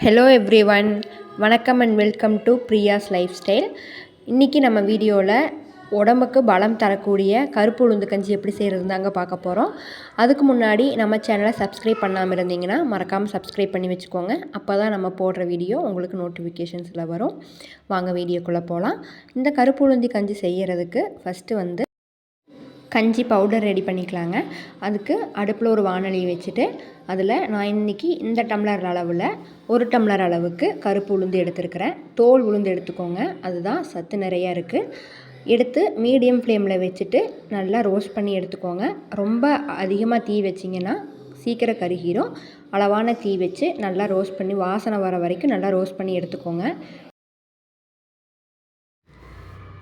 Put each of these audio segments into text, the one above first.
Hello everyone வணக்கம் and welcome to Priya's lifestyle இன்றைக்கி நம்ம வீடியோவில் உடம்புக்கு பலம் தரக்கூடிய கருப்பு உளுந்து கஞ்சி எப்படி செய்கிறது தாங்க பார்க்க போகிறோம் அதுக்கு முன்னாடி நம்ம சேனலை சப்ஸ்கிரைப் பண்ணாமல் இருந்தீங்கன்னா மறக்காமல் சப்ஸ்கிரைப் பண்ணி வச்சுக்கோங்க. அப்போ தான் நம்ம போடுற வீடியோ உங்களுக்கு நோட்டிஃபிகேஷன்ஸில் வரும். வாங்க வீடியோக்குள்ளே போகலாம் இந்த கருப்பு உளுந்தி கஞ்சி செய்கிறதுக்கு ஃபஸ்ட்டு வந்து கஞ்சி பவுடர் ரெடி பண்ணிக்கலாங்க. அதுக்கு அடுப்பில் ஒரு வானொலி வச்சுட்டு அதில் நான் இன்றைக்கி இந்த டம்ளர் அளவில் ஒரு டம்ளர் அளவுக்கு கருப்பு உளுந்து எடுத்துருக்கிறேன். தோல் உளுந்து எடுத்துக்கோங்க. அதுதான் சத்து நிறையா இருக்குது எடுத்து மீடியம் ஃப்ளேமில் வச்சுட்டு நல்லா ரோஸ்ட் பண்ணி எடுத்துக்கோங்க. ரொம்ப அதிகமாக தீ வச்சிங்கன்னா சீக்கிரம் கருகிரும். அளவான தீ வச்சு நல்லா ரோஸ்ட் பண்ணி வாசனை வர வரைக்கும் நல்லா ரோஸ்ட் பண்ணி எடுத்துக்கோங்க.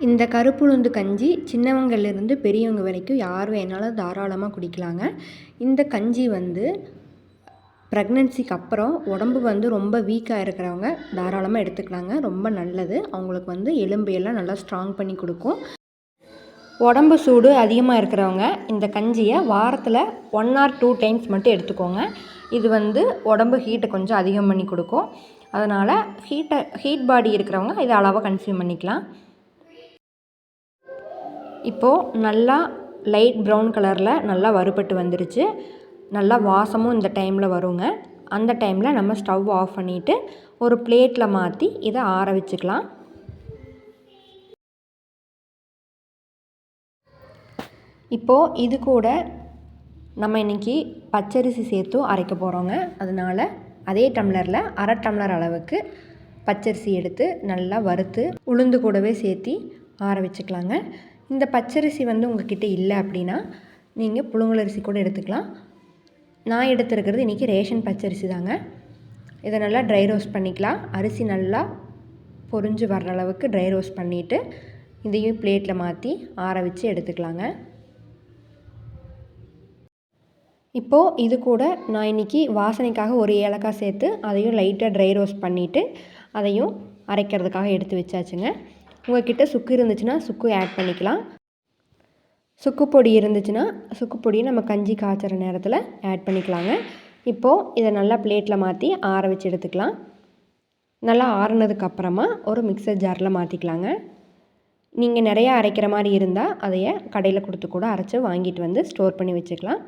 இந்த கருப்புளுந்து கஞ்சி சின்னவங்கள்லேருந்து பெரியவங்க வரைக்கும் யார் வேணாலும் தாராளமாக குடிக்கலாங்க. இந்த கஞ்சி வந்து ப்ரெக்னென்சிக்கு அப்புறம் உடம்பு வந்து ரொம்ப வீக்காக இருக்கிறவங்க தாராளமாக எடுத்துக்கலாங்க. ரொம்ப நல்லது. அவங்களுக்கு வந்து எலும்பையெல்லாம் நல்லா ஸ்ட்ராங் பண்ணி கொடுக்கும். உடம்பு சூடு அதிகமாக இருக்கிறவங்க இந்த கஞ்சியை வாரத்தில் ஒன் ஆர் டூ டைம்ஸ் மட்டும் எடுத்துக்கோங்க. இது வந்து உடம்பு ஹீட்டை கொஞ்சம் அதிகம் பண்ணி கொடுக்கும். அதனால் ஹீட்டை ஹீட் பாடி இருக்கிறவங்க இதை அளவாக கன்சியூம் பண்ணிக்கலாம். இப்போது நல்லா லைட் ப்ரௌன் கலரில் நல்லா வறுபட்டு வந்துருச்சு. நல்லா வாசமும் இந்த டைமில் வருங்க. அந்த டைமில் நம்ம ஸ்டவ் ஆஃப் பண்ணிவிட்டு ஒரு பிளேட்டில் மாற்றி இதை ஆற வச்சுக்கலாம். இப்போது இது கூட நம்ம இன்றைக்கி பச்சரிசி சேர்த்தும் அரைக்க போகிறோங்க அதனால் அதே டம்ளரில் அரை டம்ளர் அளவுக்கு பச்சரிசி எடுத்து நல்லா வறுத்து உளுந்து கூடவே சேர்த்தி ஆற வச்சுக்கலாங்க. இந்த பச்சரிசி வந்து உங்ககிட்ட இல்லை அப்படின்னா நீங்கள் புழுங்கலரிசி கூட எடுத்துக்கலாம். நான் எடுத்துருக்கிறது இன்றைக்கி ரேஷன் பச்சரிசி தாங்க. இதை நல்லா ட்ரை ரோஸ்ட் பண்ணிக்கலாம். அரிசி நல்லா பொறிஞ்சு வர்ற அளவுக்கு ட்ரை ரோஸ்ட் பண்ணிவிட்டு இதையும் பிளேட்டில் மாற்றி ஆற வச்சு எடுத்துக்கலாங்க. இப்போது இது கூட நான் இன்றைக்கி வாசனைக்காக ஒரு ஏலக்காய் சேர்த்து அதையும் லைட்டாக ட்ரை ரோஸ்ட் பண்ணிவிட்டு அதையும் அரைக்கிறதுக்காக எடுத்து வச்சாச்சுங்க. உங்கள்கிட்ட சுக்கு இருந்துச்சுன்னா சுக்கு ஆட் பண்ணிக்கலாம். சுக்கு பொடி இருந்துச்சுன்னா சுக்கு பொடியை நம்ம கஞ்சி காய்ச்சுற நேரத்தில் ஆட் பண்ணிக்கலாங்க. இப்போது இதை நல்லா பிளேட்டில் மாற்றி ஆற வச்சு எடுத்துக்கலாம். நல்லா ஆறுனதுக்கப்புறமா ஒரு மிக்சர் ஜாரில் மாற்றிக்கலாங்க நீங்கள் நிறையா அரைக்கிற மாதிரி இருந்தால் அதைய கடையில் கொடுத்து கூட அரைச்சி வாங்கிட்டு வந்து ஸ்டோர் பண்ணி வச்சுக்கலாம்.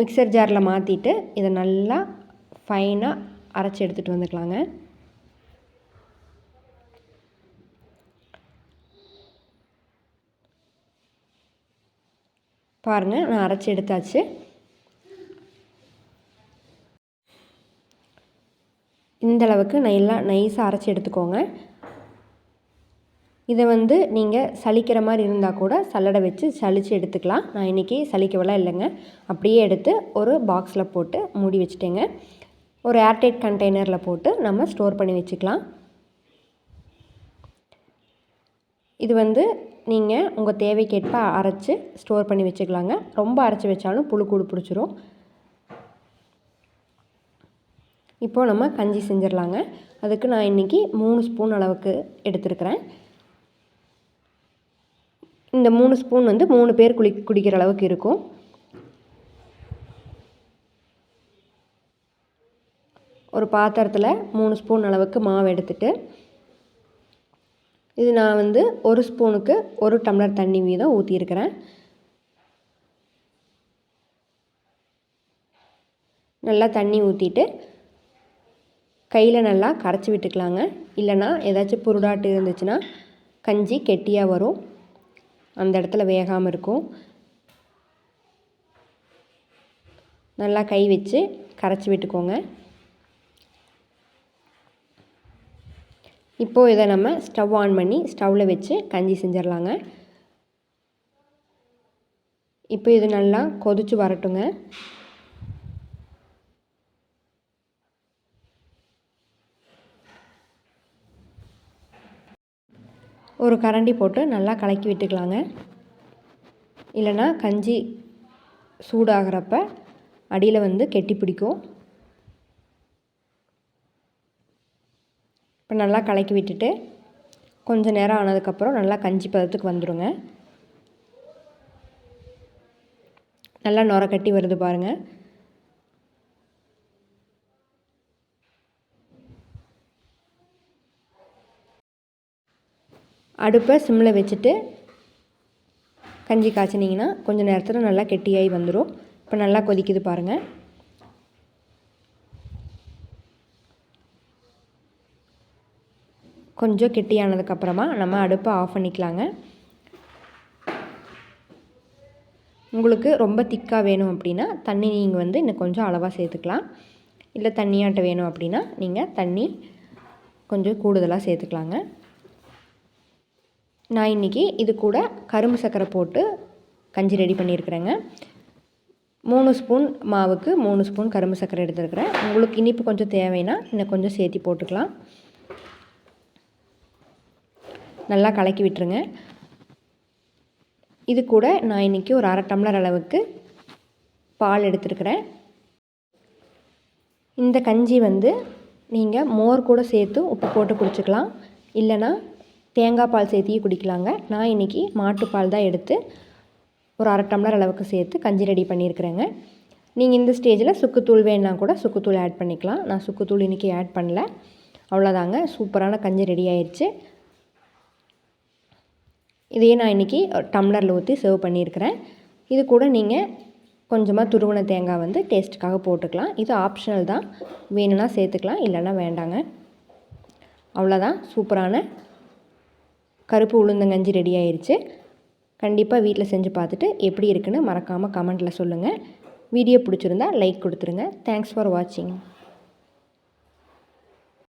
மிக்சர் ஜாரில் மாற்றிட்டு இதை நல்லா ஃபைனாக அரைச்சி எடுத்துகிட்டு வந்துக்கலாங்க. பாருங்கள் நான் அரைச்சி எடுத்தாச்சு. இந்தளவுக்கு நல்லா நைஸாக அரைச்சி எடுத்துக்கோங்க. இதை வந்து நீங்கள் சலிக்கிற மாதிரி இருந்தால் கூட சல்லடை வச்சு சளிச்சு எடுத்துக்கலாம். நான் இன்றைக்கி சலிக்கவெல்லாம் இல்லைங்க. அப்படியே எடுத்து ஒரு பாக்ஸில் போட்டு மூடி வச்சுட்டேங்க. ஒரு ஏர்டைட் கண்டெய்னரில் போட்டு நம்ம ஸ்டோர் பண்ணி வச்சுக்கலாம். இது வந்து நீங்கள் உங்கள் தேவைக்கேற்ப அரைச்சி ஸ்டோர் பண்ணி வச்சுக்கலாங்க. ரொம்ப அரைச்சி வச்சாலும் புழு கூடு பிடிச்சிரும். இப்போது நம்ம கஞ்சி செஞ்சிடலாங்க அதுக்கு நான் இன்றைக்கி மூணு ஸ்பூன் அளவுக்கு எடுத்துருக்கிறேன். இந்த மூணு ஸ்பூன் வந்து மூணு பேர் குளி குடிக்கிற அளவுக்கு இருக்கும். ஒரு பாத்திரத்தில் மூணு ஸ்பூன் அளவுக்கு மாவு எடுத்துகிட்டு இது நான் வந்து ஒரு ஸ்பூனுக்கு ஒரு டம்ளர் தண்ணி வீதம் ஊற்றியிருக்கிறேன் நல்லா தண்ணி ஊற்றிட்டு கையில் நல்லா கரைச்சி விட்டுக்கலாங்க. இல்லைனா ஏதாச்சும் புருடாட்டு இருந்துச்சுன்னா கஞ்சி கெட்டியாக வரும். அந்த இடத்துல வேகாமல் இருக்கும். நல்லா கை வச்சு கரைச்சி விட்டுக்கோங்க. இப்போது இதை நம்ம ஸ்டவ் ஆன் பண்ணி ஸ்டவ்வில் வச்சு கஞ்சி செஞ்சிடலாங்க இப்போ இது நல்லா கொதிச்சு வரட்டுங்க. ஒரு கரண்டி போட்டு நல்லா கலக்கி விட்டுக்கலாங்க. இல்லைன்னா கஞ்சி சூடாகிறப்ப அடியில் வந்து கெட்டி பிடிக்கும். இப்போ நல்லா கலக்கி விட்டுட்டு கொஞ்சம் நேரம் ஆனதுக்கப்புறம் நல்லா கஞ்சி பதத்துக்கு வந்துடுங்க நல்லா நுர கட்டி வருது பாருங்கள் அடுப்பை சிம்மில் வச்சுட்டு கஞ்சி காய்ச்சினிங்கன்னா கொஞ்சம் நேரத்தில் நல்லா கெட்டியாகி வந்துடும் இப்போ நல்லா கொதிக்குது பாருங்கள் கொஞ்சம் கெட்டியானதுக்கப்புறமா நம்ம அடுப்பை ஆஃப் பண்ணிக்கலாங்க. உங்களுக்கு ரொம்ப திக்காக வேணும் அப்படின்னா தண்ணி நீங்கள் வந்து இன்னும் கொஞ்சம் அளவாக சேர்த்துக்கலாம். இல்லை தண்ணியாட்ட வேணும் அப்படின்னா நீங்கள் தண்ணி கொஞ்சம் கூடுதலாக சேர்த்துக்கலாங்க. நான் இன்றைக்கி இது கூட கரும்பு சர்க்கரை போட்டு கஞ்சி ரெடி பண்ணியிருக்கிறேங்க. மூணு ஸ்பூன் மாவுக்கு மூணு ஸ்பூன் கரும்பு சர்க்கரை எடுத்துருக்கிறேன். உங்களுக்கு இனிப்பு கொஞ்சம் தேவைன்னா இன்னும் கொஞ்சம் சேர்த்தி போட்டுக்கலாம். நல்லா கலக்கி விட்டுருங்க. இது கூட நான் இன்றைக்கி ஒரு அரை டம்ளர் அளவுக்கு பால் எடுத்துருக்கிறேன். இந்த கஞ்சி வந்து நீங்கள் மோர் கூட சேர்த்து உப்பு போட்டு குடிச்சிக்கலாம். இல்லைன்னா தேங்காய் பால் சேர்த்தியும் குடிக்கலாங்க. நான் இன்றைக்கி மாட்டுப்பால் தான் எடுத்து ஒரு அரை டம்ளர் அளவுக்கு சேர்த்து கஞ்சி ரெடி பண்ணியிருக்கிறேங்க. நீங்கள் இந்த ஸ்டேஜில் சுக்குத்தூள் வேணுன்னா கூட சுக்குத்தூள் ஆட் பண்ணிக்கலாம். நான் சுக்குத்தூள் இன்றைக்கி ஆட் பண்ணல. அவ்வளோதாங்க சூப்பரான கஞ்சி ரெடி ஆயிடுச்சு இதையே நான் இன்றைக்கி டம்ளரில் ஊற்றி சர்வ் பண்ணியிருக்கிறேன். இது கூட நீங்கள் கொஞ்சமாக துருவன தேங்காய் வந்து டேஸ்ட்டுக்காக போட்டுக்கலாம். இது ஆப்ஷனல் தான். வேணும்னா சேர்த்துக்கலாம் இல்லைன்னா வேண்டாங்க. அவ்வளோதான் சூப்பரான கருப்பு உளுந்தங்கஞ்சி ரெடி ஆயிடுச்சு கண்டிப்பாக வீட்டில் செஞ்சு பார்த்துட்டு எப்படி இருக்குன்னு மறக்காமல் கமெண்ட்டில் சொல்லுங்கள் வீடியோ பிடிச்சிருந்தா லைக் கொடுத்துருங்க. தேங்க்ஸ் ஃபார் வாட்சிங்